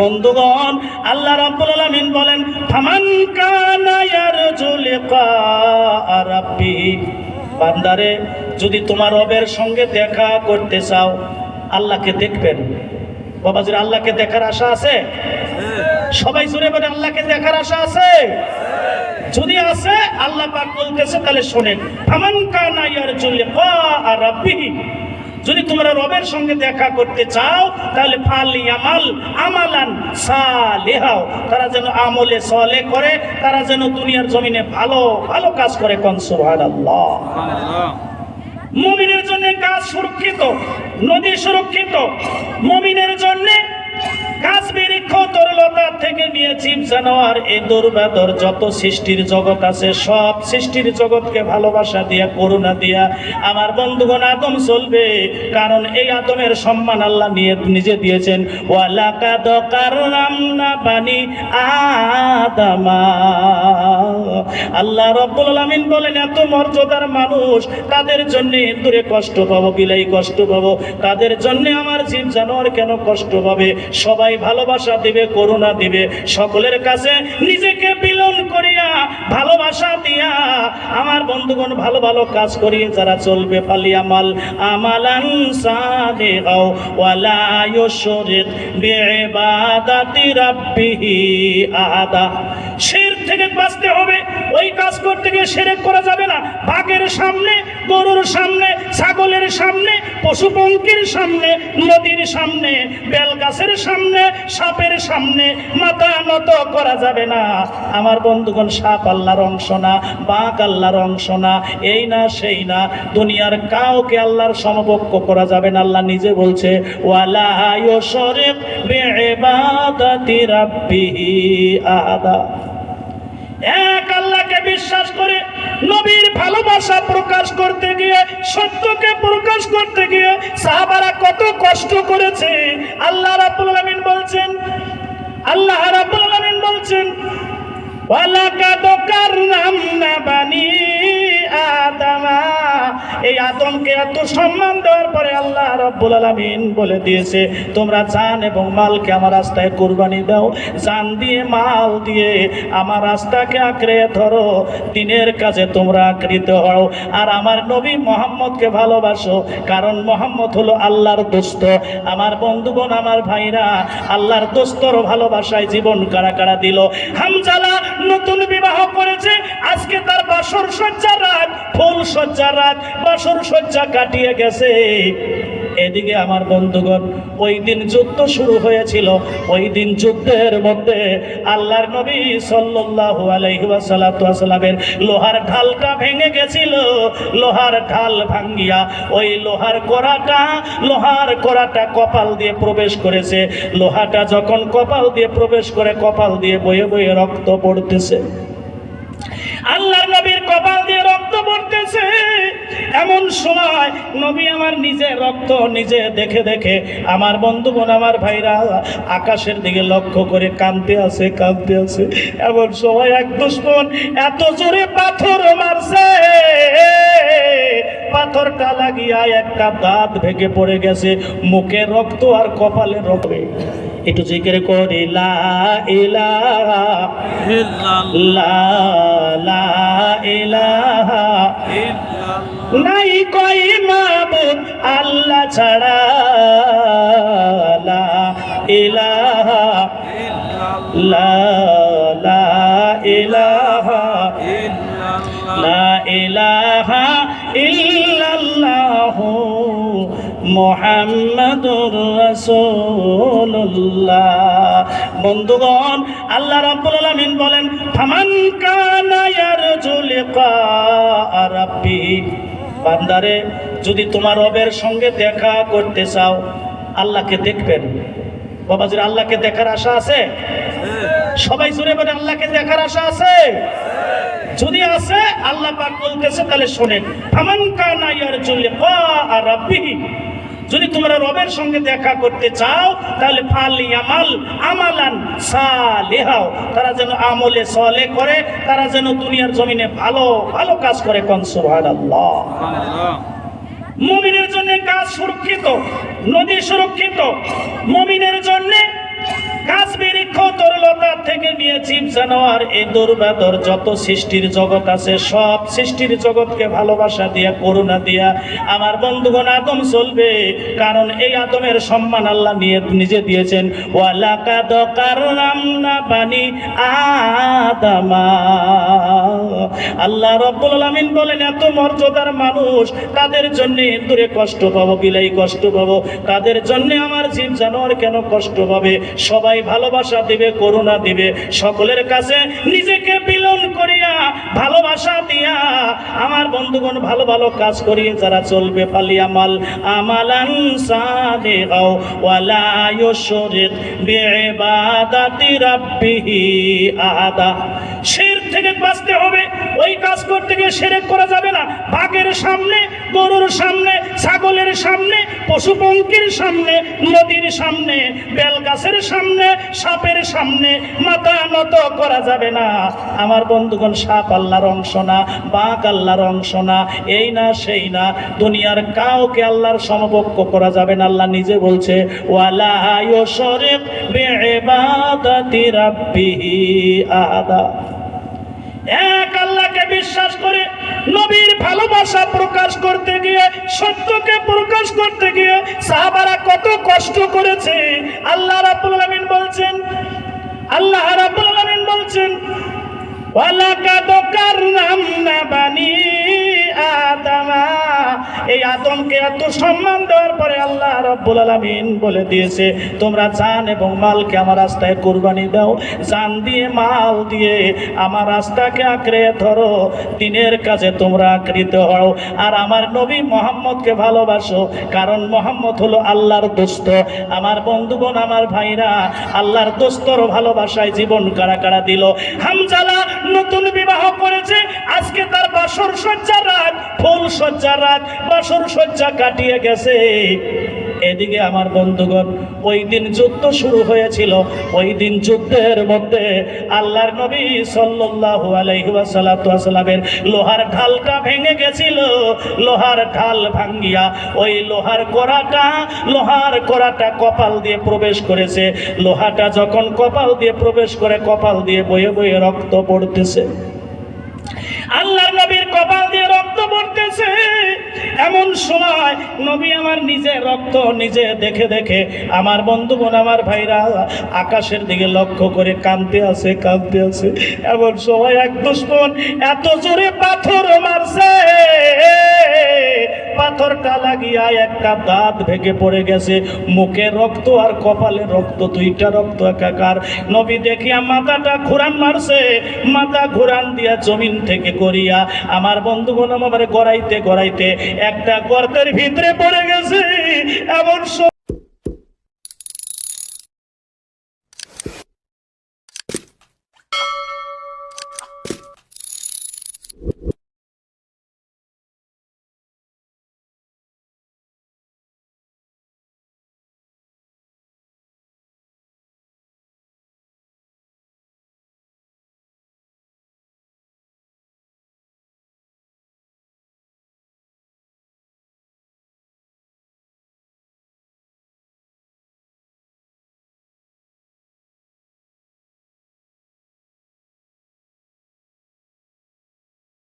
বন্ধুগণ, আল্লাহ রাব্বুল আলামিন বলেন, ফামান কানা ইয়ারজু লিকা রাব্বিহি বান্দারে, যদি তোমার রবের সঙ্গে দেখা করতে চাও, আল্লাহকে দেখবেন। বাবা বাবাজির আল্লাহকে দেখার আশা আছে? সবাই জুড়ে বলে আল্লাহকে দেখার আশা আছে? যদি আছে, আল্লাহ পাক বলতেছে, তাহলে শোনেন। ফামান কানা ইয়ারজু লিকা রাব্বিহি যদি তোমরা রবের সঙ্গে দেখা করতে চাও, তাহলে ফালি আমাল আমালান সালেহাও। তারা যেন আমলে সলে করে, তারা যেন দুনিয়ার জমিনে ভালো ভালো কাজ করে কোন মুমিনের জন্য গাছ সুরক্ষিত, নদী সুরক্ষিত, মমিনের জন্য থেকে নিয়ে জীব জানোয়ার, এই দুর্বাদর যত সৃষ্টির জগৎ আছে, সব সৃষ্টির জগৎকে ভালোবাসা দিয়া, করুণা দিয়া আমার বন্ধুগণ আদম চলবে। কারণ এই আদমের সম্মান আল্লাহ নিয়ে নিজে দিয়েছেন। আল্লাহ রব্বুল আলামিন বলেন, এত মর্যাদার মানুষ তাদের জন্য দূরে কষ্ট পাবো, বিলাই কষ্ট পাবো? তাদের জন্য আমার জীব জানোয়ার কেন কষ্ট পাবে? সবাই ভালোবাসা দিবে, করুণা দিবে। সকলের কাছে নিজেকে বিলন করিয়া ভালোবাসা দিয়া আমার বন্ধুগণ ভালো ভালো কাজ করিয়ে যারা চলবে পালি আমাল, আমালান সাদিগাও ওয়ালা ইউশরিক বিইবাদাতি রাব্বিহি আহাদা। শির থেকে বাঁচতে হবে ওই কাজ করতে গিয়ে সেরেক করা যাবে না। বাঘের সামনে, গরুর সামনে, ছাগলের সামনে, পশু সামনে, নদীর সামনে, বেল গাছের সামনে, সাপের সামনে মাথা নত করা যাবে না। আমার বন্ধুগণ, সাপ আল্লাহর অংশ না, বাঘ আল্লাহর অংশ না, এই না সেই না, দুনিয়ার কাউকে আল্লাহর সমপক্ষ করা যাবে না। আল্লাহ নিজে বলছে, ওয়ালা এক নবীর ভালোবাসা প্রকাশ করতে গিয়ে, সত্যকে প্রকাশ করতে গিয়ে সাহাবারা কত কষ্ট করেছে। আল্লাহ রাব্বুল আলামিন বলছেন, আল্লাহ রাব্বুল আলামিন বলছেন, ওয়ালাকাদ কাররামনা বানি আদমকে এত সম্মান দেওয়ার পরে আল্লাহ রাব্বুল আলামিন বলে দিয়েছে, তোমরা জান এবং মালকে আমার রাস্তায় কুরবানি দাও। জান দিয়ে, মাল দিয়ে আমার রাস্তাকে আঁকড়ে ধরো। দিনের কাজে তোমরা আকৃত হও। আর আমার নবী মোহাম্মদকে ভালোবাসো, কারণ মোহাম্মদ হলো আল্লাহর দোস্ত। আমার বন্ধুগণ, আমার ভাইরা, আল্লাহর দোস্তর ভালোবাসায় জীবন কারা কারা দিল। হামজালা নতুন বিবাহ করেছে, আজকে তার বাসর সজ্জার রাত, ফুল সজ্জার রাত, বাসর সজ্জা কাটিয়ে গেছে। এদিকে আমার বন্ধুগণ, ওই দিন যুদ্ধ শুরু হয়েছিল। ওই দিন যুদ্ধের মধ্যে আল্লাহর নবী সাল্লাল্লাহু আলাইহি ওয়াসাল্লামের লোহার ঢালটা ভেঙে গেছিল। লোহার ঢাল ভাঙ্গিয়া ওই লোহার কড়াটা লোহার কড়াটা কপাল দিয়ে প্রবেশ করেছে। লোহাটা যখন কপাল দিয়ে প্রবেশ করে, কপাল দিয়ে বয়ে বয়ে রক্ত পড়তেছে। আল্লাহর নবীর কপাল দিয়ে রক্ত পড়তেছে। এমন সময় নবী আমার নিজে রক্ত নিজে দেখে দেখে আমার বন্ধু বোন আমার ভাইরা আকাশের দিকে লক্ষ্য করে কাঁদতে আছে কাঁদতে আছে। এমন সময় এক দুশ্মন এত জোরে পাথর মারছে। পাথরটা লাগিয়া একটা দাঁত ভেঙে পড়ে গেছে। মুখে রক্ত আর কপালে রক্ত একটু জিকির করি নাই কই মাবুদ আল্লাহ ছাড়া লা ইলাহা লা মোহাম্মদুর রাসূলুল্লাহ। বন্ধুগণ, আল্লাহ রাব্বুল আলামিন বলেন, ফামান কানা ইয়ারজু লিকা রাব্বিহি বান্দারে, যদি তোমার রবের সঙ্গে দেখা করতে চাও, আল্লাহকে দেখবেন। বাবা বাবাজির আল্লাহকে দেখার আশা আছে? সবাই জুড়ে বলে, আল্লাহকে দেখার আশা আছে? যদি আছে, আল্লাহ পাক বলতেছে, তাহলে শোনেন। ফামান কানা ইয়ারজু লিকা রাব্বিহি যদি তোমরা রবের সঙ্গে দেখা করতে চাও তাহলে ফালি আমাল আমালান সালেহাও। তারা যেন আমলে সলে করে তারা যেন দুনিয়ার জমিনে ভালো ভালো কাজ করে কোন সুবহানাল্লাহ। মুমিনের জন্য গাছ সুরক্ষিত নদী সুরক্ষিত মুমিনের জীব জানোয়ার এই দুর্বাদর যত সৃষ্টির জগৎ আছে, সব সৃষ্টির জগৎকে ভালোবাসা দিয়া, করুণা দিয়া আমার বন্ধুগণ আদম চলবে। কারণ এই আদমের সম্মান আল্লাহ নিয়ে নিজে দিয়েছেন। আল্লাহ রব্বুল আলামিন বলেন, এত মর্যাদার মানুষ, তাদের জন্য দূরে কষ্ট পাবো, বিলাই কষ্ট পাবো। তাদের জন্য আমার জীব জানোয়ার কেন কষ্ট পাবে? সবাই ভালোবাসা দিবে, করুণা দিবে। সকলের কাছে নিজেকে বিলন করিয়া ভালোবাসা দিয়া আমার বন্ধুগণ ভালো ভালো কাজ করিয়ে যারা চলবে পালি আমাল আমালান সাদিগাও ওয়ালা ইউশরিক বিইবাদাতি রাব্বিহি আহাদা। শিরক থেকে বাঁচতে হবে, ওই কাজ করতে গিয়ে সেরেক করা যাবে না। বাঘের সামনে, গরুর সামনে ছাগলের সামনে পশু পঙ্কির সামনে, নদীর সামনে, বেলগাছের সামনে, সাপের সামনে মাথা নত করা যাবে না। আমার বন্ধুগণ, সাপ আল্লাহর অংশ না, বাঘ আল্লাহর অংশ না, এই না সেই না, দুনিয়ার কাউকে আল্লাহর সমপক্ষ করা যাবে না। আল্লাহ নিজে বলছে, ওয়ালা এক আল্লাহকে বিশ্বাস করে, নবীর ভালোবাসা প্রকাশ করতে সত্যকে প্রকাশ করতে গিয়ে সাহাবারা কত কষ্ট করেছে। আল্লাহ রাব্বুল আলামিন বলছেন, আল্লাহ রাব্বুল আলামিন বলছেন, ওয়ালাকাদ কাররামনা বানি আদামা। এই আদমকে এত সম্মান দেওয়ার পরে আল্লাহ রাব্বুল আলামিন বলে দিয়েছে, তোমরা জান এবং মালকে আমার রাস্তায় কোরবানি দাও। জান দিয়ে, মাল দিয়ে আমার রাস্তাকে আঁকড়ে ধরো। দিনের কাজে তোমরা আকৃত হও। আর আমার নবী মোহাম্মদকে ভালোবাসো, কারণ মোহাম্মদ হলো আল্লাহর দোস্ত। আমার বন্ধুগণ, আমার ভাইরা, আল্লাহর দোস্তর ভালোবাসায় জীবন কারা কারা দিল। হামজালা নতুন বিবাহ করেছে, আজকে তার বাসর সজ্জার রাত, ফুল সজ্জার রাত, বাসর সজ্জা কাটিয়ে গেছে। এদিকে আমার বন্ধুগণ, ওই দিন যুদ্ধ শুরু হয়েছিল। ওই দিন যুদ্ধের মধ্যে আল্লাহর নবী সাল্লাল্লাহু আলাইহি ওয়াসাল্লামের লোহার ঢালটা ভেঙে গেছিল। লোহার ঢাল ভাঙ্গিয়া ওই লোহার কড়াটা লোহার কড়াটা কপাল দিয়ে প্রবেশ করেছে। লোহাটা যখন কপাল দিয়ে প্রবেশ করে, কপাল দিয়ে বয়ে বয়ে রক্ত পড়তেছে। আল্লাহর নবীর কপাল দিয়ে রক্ত পড়তেছে। এমন সময় নবী আমার নিজে রক্ত নিজে দেখে দেখে আমার বন্ধু বোন আমার ভাইরা আকাশের দিকে লক্ষ্য করে কাঁদতে আছে কাঁদতে আছে। এমন সময় এক দুশ্মন এত জোরে পাথর মারছে। পাথরটা লাগিয়া একটা দাঁত ভেঙে পড়ে গেছে। মুখে রক্ত আর কপালে রক্ত, দুইটা রক্ত একাকার। নবী দেখিয়া মাথাটা ঘুরান মারছে, মাথা ঘুরান দিয়া জমিন থেকে করিয়া আমার বন্ধুগণ, আমার গড়াইতে গড়াইতে একটা গর্তের ভিতরে পড়ে গেছে। এমন